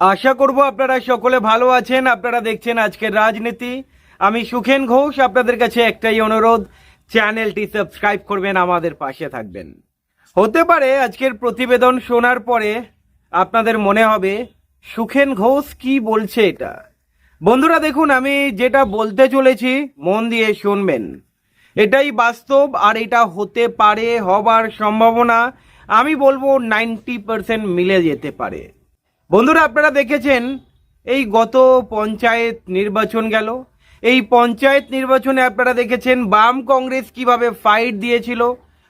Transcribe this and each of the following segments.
আশা করব আপনারা সকলে ভালো আছেন, আপনারা দেখছেন আজকের রাজনীতি। আমি সুখেন ঘোষ, আপনাদের কাছে একটাই অনুরোধ, চ্যানেলটি সাবস্ক্রাইব করবেন, আমাদের পাশে থাকবেন। হতে পারে আজকের প্রতিবেদন শোনার পরে আপনাদের মনে হবে, সুখেন ঘোষ কি বলছে এটা? বন্ধুরা দেখুন, আমি যেটা বলতে চলেছি, মন দিয়ে শুনবেন। এটাই বাস্তব আর এটা হতে পারে, হবার সম্ভাবনা, আমি বলব, নাইনটি পার্সেন্ট মিলে যেতে পারে। বন্ধুরা, আপনারা দেখেছেন, এই গত পঞ্চায়েত নির্বাচন গেল। এই পঞ্চায়েত নির্বাচনে আপনারা দেখেছেন, বাম কংগ্রেস কীভাবে ফাইট দিয়েছিল,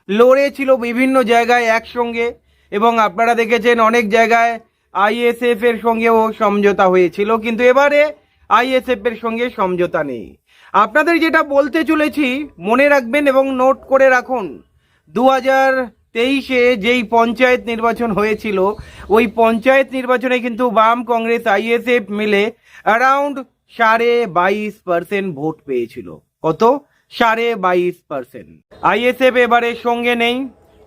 লড়েছিল বিভিন্ন জায়গায় একসঙ্গে, এবং আপনারা দেখেছেন, অনেক জায়গায় আইএসএফ এর সঙ্গেও সমঝোতা হয়েছিল, কিন্তু এবারে আইএসএফ এর সঙ্গে সমঝোতা নেই। আপনাদের যেটা বলতে চলেছি, মনে রাখবেন এবং নোট করে রাখুন, দু হাজার তেইশে যেই পঞ্চায়েত নির্বাচন হয়েছিল, ওই পঞ্চায়েত নির্বাচনে কিন্তু বাম কংগ্রেস আইএসএফ মিলে অ্যারাউন্ড সাড়ে বাইশ পার্সেন্ট ভোট পেয়েছিল। কত? সাড়ে বাইশ পার্সেন্ট আইএসএফ এবারে সঙ্গে নেই।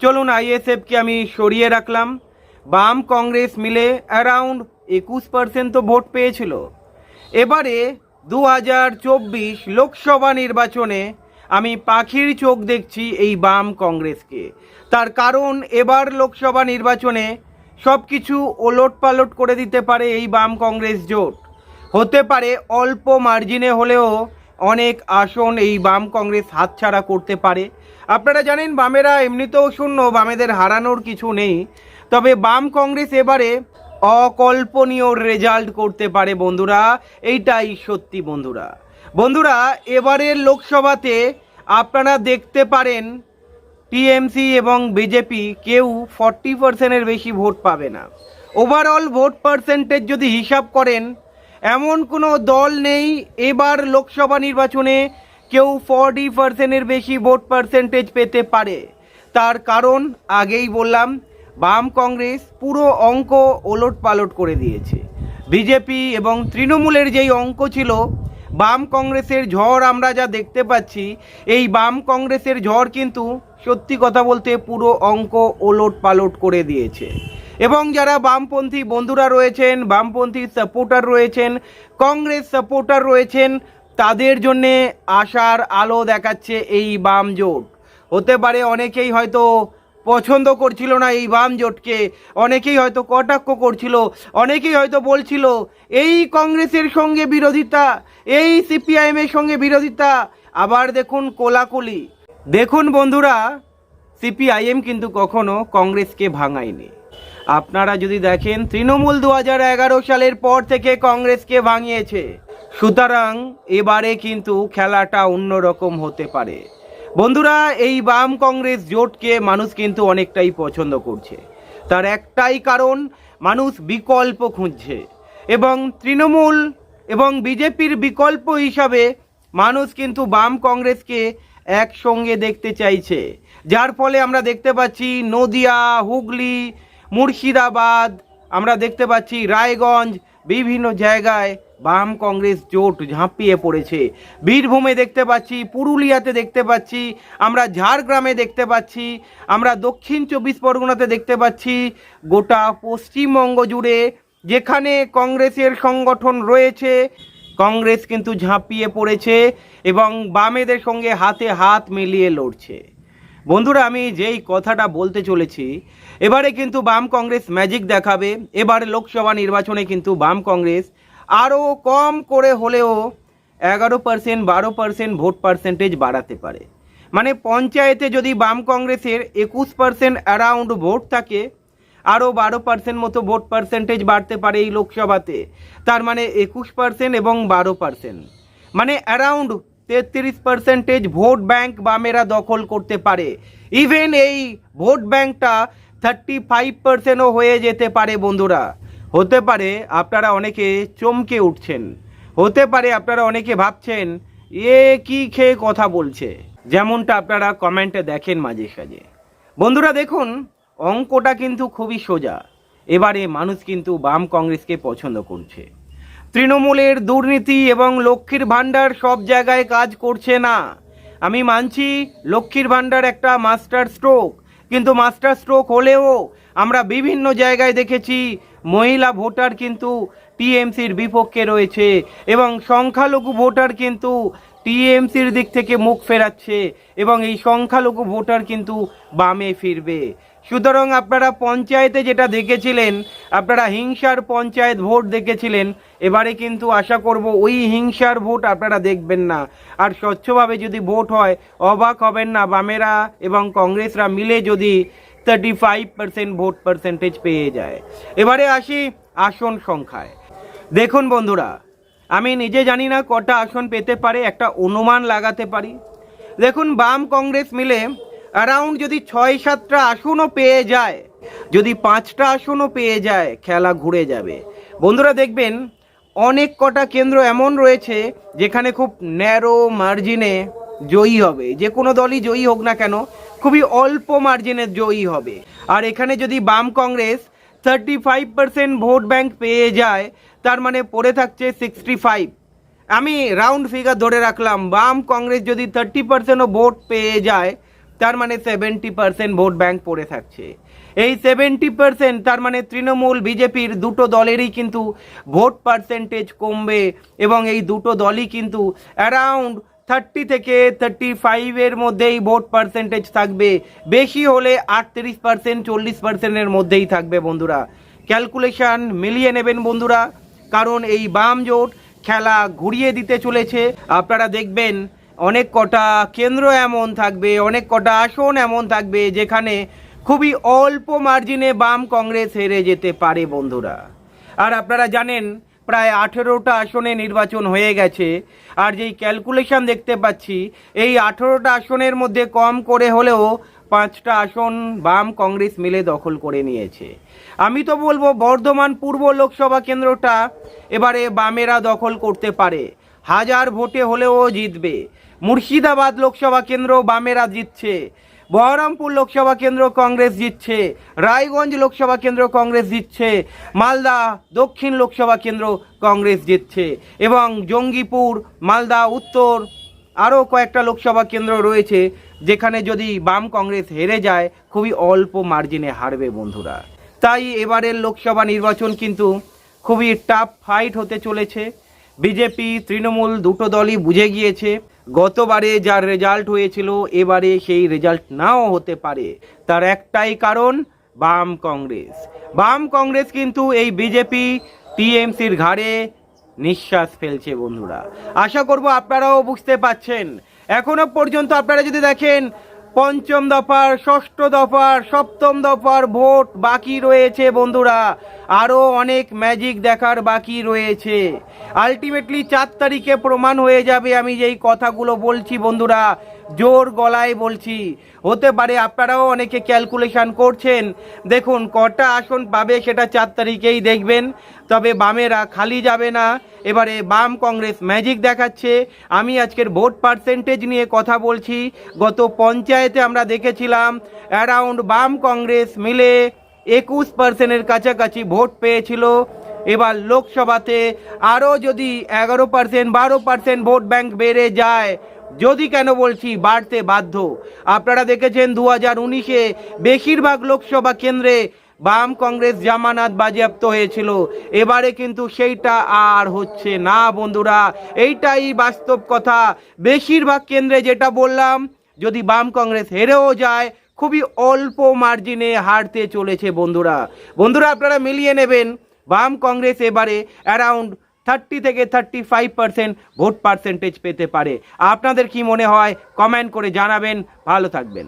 চলুন আইএসএফকে আমি সরিয়ে রাখলাম। বাম কংগ্রেস মিলে অ্যারাউন্ড একুশ পার্সেন্ট তো ভোট পেয়েছিল। এবারে দু হাজার চব্বিশ লোকসভা নির্বাচনে আমি পাখির চোখ দেখছি এই বাম কংগ্রেসকে। তার কারণ, এবার লোকসভা নির্বাচনে সব কিছু ওলট পালট করে দিতে পারে এই বাম কংগ্রেস জোট। হতে পারে অল্প মার্জিনে হলেও অনেক আসন এই বাম কংগ্রেস হাতছাড়া করতে পারে। আপনারা জানেন, বামেরা এমনিতেও শূন্য, বামেদের হারানোর কিছু নেই। তবে বাম কংগ্রেস এবারে অকল্পনীয় রেজাল্ট করতে পারে বন্ধুরা। এইটাই সত্যি বন্ধুরা। বন্ধুরা, এবারের লোকসভাতে আপনারা দেখতে পারেন টিএমসি এবং বিজেপি কেউ ফর্টি পার্সেন্টের বেশি ভোট পাবে না। ওভারঅল ভোট পার্সেন্টেজ যদি হিসাব করেন, এমন কোনো দল নেই এবার লোকসভা নির্বাচনে কেউ ফর্টি পার্সেন্টের বেশি ভোট পার্সেন্টেজ পেতে পারে। তার কারণ আগেই বললাম, বাম কংগ্রেস পুরো অঙ্ক ওলট পালট করে দিয়েছে। বিজেপি এবং তৃণমূলের যেই অঙ্ক ছিল বাম কংগ্রেসের ঝড় আমরা যা দেখতে পাচ্ছি, এই বাম কংগ্রেসের ঝড় কিন্তু সত্যি কথা বলতে পুরো অঙ্ক ওলট পালট করে দিয়েছে। এবং যারা বামপন্থী বন্ধুরা রয়েছেন, বামপন্থী সাপোর্টার রয়েছেন, কংগ্রেস সাপোর্টার রয়েছেন, তাদের জন্যে আশার আলো দেখাচ্ছে এই বাম জোট। হতে পারে অনেকেই হয়তো পছন্দ করছিল না এই বাম জোটকে। অনেকেই হয়তো কটাক্ষ করছিল, অনেকেই হয়তো বলছিল, এই কংগ্রেসের সঙ্গে বিরোধিতা, এই সিপিআইএম এর সঙ্গে বিরোধিতা। আবার দেখুন কোলাকুলি। দেখুন বন্ধুরা, সিপিআইএম কিন্তু কখনো কংগ্রেসকে ভাঙায়নি। আপনারা যদি দেখেন, তৃণমূল দু হাজার এগারো সালের পর থেকে কংগ্রেসকে ভাঙিয়েছে। সুতরাং এবারে কিন্তু খেলাটা অন্যরকম হতে পারে। বন্ধুরা, এই বাম কংগ্রেস জোটকে মানুষ কিন্তু অনেকটাই পছন্দ করছে। তার একটাই কারণ, মানুষ বিকল্প খুঁজছে। এবং তৃণমূল এবং বিজেপির বিকল্প হিসাবে মানুষ কিন্তু বাম কংগ্রেসকে একসঙ্গে দেখতে চাইছে। যার ফলে আমরা দেখতে পাচ্ছি নদিয়া, হুগলি, মুর্শিদাবাদ, আমরা দেখতে পাচ্ছি রায়গঞ্জ, বিভিন্ন জায়গায় বাম কংগ্রেস জোট ঝাঁপিয়ে পড়েছে। বীরভূমে দেখতে পাচ্ছি, পুরুলিয়াতে দেখতে পাচ্ছি, আমরা ঝাড়গ্রামে দেখতে পাচ্ছি, আমরা দক্ষিণ চব্বিশ পরগনাতে দেখতে পাচ্ছি, গোটা পশ্চিমবঙ্গ জুড়ে যেখানে কংগ্রেসের সংগঠন রয়েছে, কংগ্রেস কিন্তু ঝাঁপিয়ে পড়েছে এবং বামেদের সঙ্গে হাতে হাত মিলিয়ে লড়ছে। বন্ধুরা, আমি যেই কথাটা বলতে চলেছি, এবারে কিন্তু বাম কংগ্রেস ম্যাজিক দেখাবে, এবারে লোকসভা নির্বাচনে কিন্তু বাম কংগ্রেস আরও কম করে হলেও এগারো পার্সেন্ট বারো পার্সেন্ট ভোট পার্সেন্টেজ বাড়াতে পারে। মানে পঞ্চায়েতে যদি বাম কংগ্রেসের একুশ পার্সেন্ট অ্যারাউন্ড ভোট থাকে, আরও বারো পার্সেন্ট মতো ভোট পার্সেন্টেজ বাড়তে পারে এই লোকসভাতে। তার মানে একুশ পার্সেন্ট এবং বারো পার্সেন্ট মানে অ্যারাউন্ড তেত্রিশ পার্সেন্টেজ ভোট ব্যাংক বামেরা দখল করতে পারে। ইভেন এই ভোট ব্যাংকটা থার্টি ফাইভ পার্সেন্টও হয়ে যেতে পারে বন্ধুরা। হতে পারে আপনারা অনেকে চমকে উঠছেন, হতে পারে আপনারা অনেকে ভাবছেন, এ কি খেয়ে কথা বলছে? যেমনটা আপনারা কমেন্টে দেখেন মাঝে সাঝে। বন্ধুরা দেখুন, অঙ্কটা কিন্তু খুবই সোজা। এবারে মানুষ কিন্তু বাম কংগ্রেসকে পছন্দ করছে। তৃণমূলের দুর্নীতি এবং লক্ষ্মীর ভাণ্ডার সব জায়গায় কাজ করছে না। আমি মানছি লক্ষ্মীর ভাণ্ডার একটা মাস্টার স্ট্রোক, কিন্তু মাস্টার স্ট্রোক হলেও আমরা বিভিন্ন জায়গায় দেখেছি মহিলা ভোটার কিন্তু টিএমসির বিপক্ষে রয়েছে এবং সংখ্যালঘু ভোটার কিন্তু টিএমসির দিক থেকে মুখ ফেরাচ্ছে এবং এই সংখ্যালঘু ভোটার কিন্তু বামে ফিরবে। সুতরাং আপনারা পঞ্চায়েতে যেটা দেখেছিলেন, আপনারা হিংসার পঞ্চায়েত ভোট দেখেছিলেন, এবারে কিন্তু আশা করব ওই হিংসার ভোট আপনারা দেখবেন না। আর স্বচ্ছভাবে যদি ভোট হয়, অবাক হবেন না বামেরা এবং কংগ্রেসরা মিলে যদি thirty five percent vote percentage পেয়ে যায়। এবারে আসি আসন সংখ্যায়। দেখুন বন্ধুরা, আমি নিজে জানি না কটা আসন পেতে পারে, একটা অনুমান লাগাতে পারি। দেখুন, বাম কংগ্রেস মিলে অ্যারাউন্ড যদি ছয়, সাতটা আসনও পেয়ে যায়, যদি পাঁচটা আসনও পেয়ে যায়, খেলা ঘুরে যাবে। বন্ধুরা, দেখবেন অনেক কটা কেন্দ্র এমন রয়েছে যেখানে খুব ন্যারো মার্জিনে জয়ী হবে। যে কোনো দলই জয়ী হোক না কেন খুবই অল্প মার্জিনে জয়ী হবে। আর এখানে যদি বাম Congress thirty five percent vote bank পেয়ে যায়, তার মানে পড়ে থাকছে সিক্সটি ফাইভ আমি রাউন্ড ফিগার ধরে রাখলাম, বাম কংগ্রেস যদি থার্টি পার্সেন্টও ভোট পেয়ে যায়, তার মানে সেভেন্টি পার্সেন্ট ভোট ব্যাংক পড়ে থাকছে। এই সেভেন্টি পার্সেন্ট তার মানে তৃণমূল, বিজেপির দুটো দলেরই কিন্তু ভোট পার্সেন্টেজ কমবে এবং এই দুটো দলই কিন্তু অ্যারাউন্ড থার্টি থেকে থার্টি ফাইভের মধ্যেই ভোট পার্সেন্টেজ থাকবে। বেশি হলে আটত্রিশ পার্সেন্ট চল্লিশ পার্সেন্টের মধ্যেই থাকবে বন্ধুরা। ক্যালকুলেশন মিলিয়ে নেবেন বন্ধুরা, কারণ এই বাম জোট খেলা ঘুরিয়ে দিতে চলেছে। আপনারা দেখবেন অনেক কটা কেন্দ্র এমন থাকবে, অনেক কটা আসন এমন থাকবে, যেখানে খুবই অল্প মার্জিনে বাম কংগ্রেস হেরে যেতে পারে বন্ধুরা। আর আপনারা জানেন প্রায় আঠেরোটা আসনে নির্বাচন হয়ে গেছে। আর যেই ক্যালকুলেশন দেখতে পাচ্ছি, এই আঠেরোটা আসনের মধ্যে কম করে হলেও পাঁচটা আসন বাম কংগ্রেস মিলে দখল করে নিয়েছে। আমি তো বলব, বর্ধমান পূর্ব লোকসভা কেন্দ্রটা এবারে বামেরা দখল করতে পারে। হাজার ভোটে হলেও জিতবে। মুর্শিদাবাদ লোকসভা কেন্দ্র বামেরা জিতছে। বহরমপুর লোকসভা কেন্দ্র কংগ্রেস জিতছে, রায়গঞ্জ লোকসভা কেন্দ্র কংগ্রেস জিতছে, মালদা দক্ষিণ লোকসভা কেন্দ্র কংগ্রেস জিতছে এবং জঙ্গিপুর, মালদা, উত্তর আরও কয়েকটা লোকসভা কেন্দ্র রয়েছে যেখানে যদি বাম কংগ্রেস হেরে যায়, খুবই অল্প মার্জিনে হারবে বন্ধুরা। তাই এবারের লোকসভা নির্বাচন কিন্তু খুবই টাফ ফাইট হতে চলেছে। বিজেপি, তৃণমূল দুটো দলই বুঝে গিয়েছে গতবারে যার রেজাল্ট হয়েছিল, এবারে সেই রেজাল্ট নাও হতে পারে। তার একটাই কারণ, বাম কংগ্রেস। বাম কংগ্রেস কিন্তু এই বিজেপি টিএমসির ঘাড়ে নিঃশ্বাস ফেলছে, বন্ধুরা। আশা করব আপনারাও বুঝতে পাচ্ছেন এখনও পর্যন্ত আপনারা যদি দেখেন পঞ্চম দফার, ষষ্ঠ দফার, সপ্তম দফার ভোট বাকি রয়েছে বন্ধুরা। আরও অনেক ম্যাজিক দেখার বাকি রয়েছে। আলটিমেটলি চার তারিখে প্রমাণ হয়ে যাবে আমি যেই কথাগুলো বলছি বন্ধুরা। জোর গলায় বলছি। হতে পারে আপনারাও অনেকে ক্যালকুলেশন করছেন। দেখুন, কটা আসন পাবে সেটা চার তারিখেই দেখবেন। তবে বামেরা খালি যাবে না। এবারে বাম কংগ্রেস ম্যাজিক দেখাচ্ছে। আমি আজকের ভোট পার্সেন্টেজ নিয়ে কথা বলছি। গত পঞ্চায়েতে আমরা দেখেছিলাম অ্যারাউন্ড বাম কংগ্রেস মিলে একুশ পার্সেন্টের কাছাকাছি ভোট পেয়েছিল। এবার লোকসভাতে আরও যদি এগারো পার্সেন্ট বারো পার্সেন্ট ভোট ব্যাংক বেড়ে যায় যদি কেন বলছি, বাড়তে বাধ্য। আপনারা দেখেছেন দু হাজার উনিশে বেশিরভাগ লোকসভা কেন্দ্রে বাম কংগ্রেস জামানাত বাজেয়াপ্ত হয়েছিল। এবারে কিন্তু সেইটা আর হচ্ছে না, বন্ধুরা। এইটাই বাস্তব কথা। বেশিরভাগ কেন্দ্রে যেটা বললাম, যদি বাম কংগ্রেস হেরেও যায়, খুবই অল্প মার্জিনে হারতে চলেছে বন্ধুরা। বন্ধুরা, আপনারা মিলিয়ে নেবেন, বাম কংগ্রেস এবারে অ্যারাউন্ড থার্টি থেকে thirty five percent vote percentage পেতে পারে। আপনাদের কি মনে হয়? কমেন্ট করে জানাবেন। ভালো থাকবেন।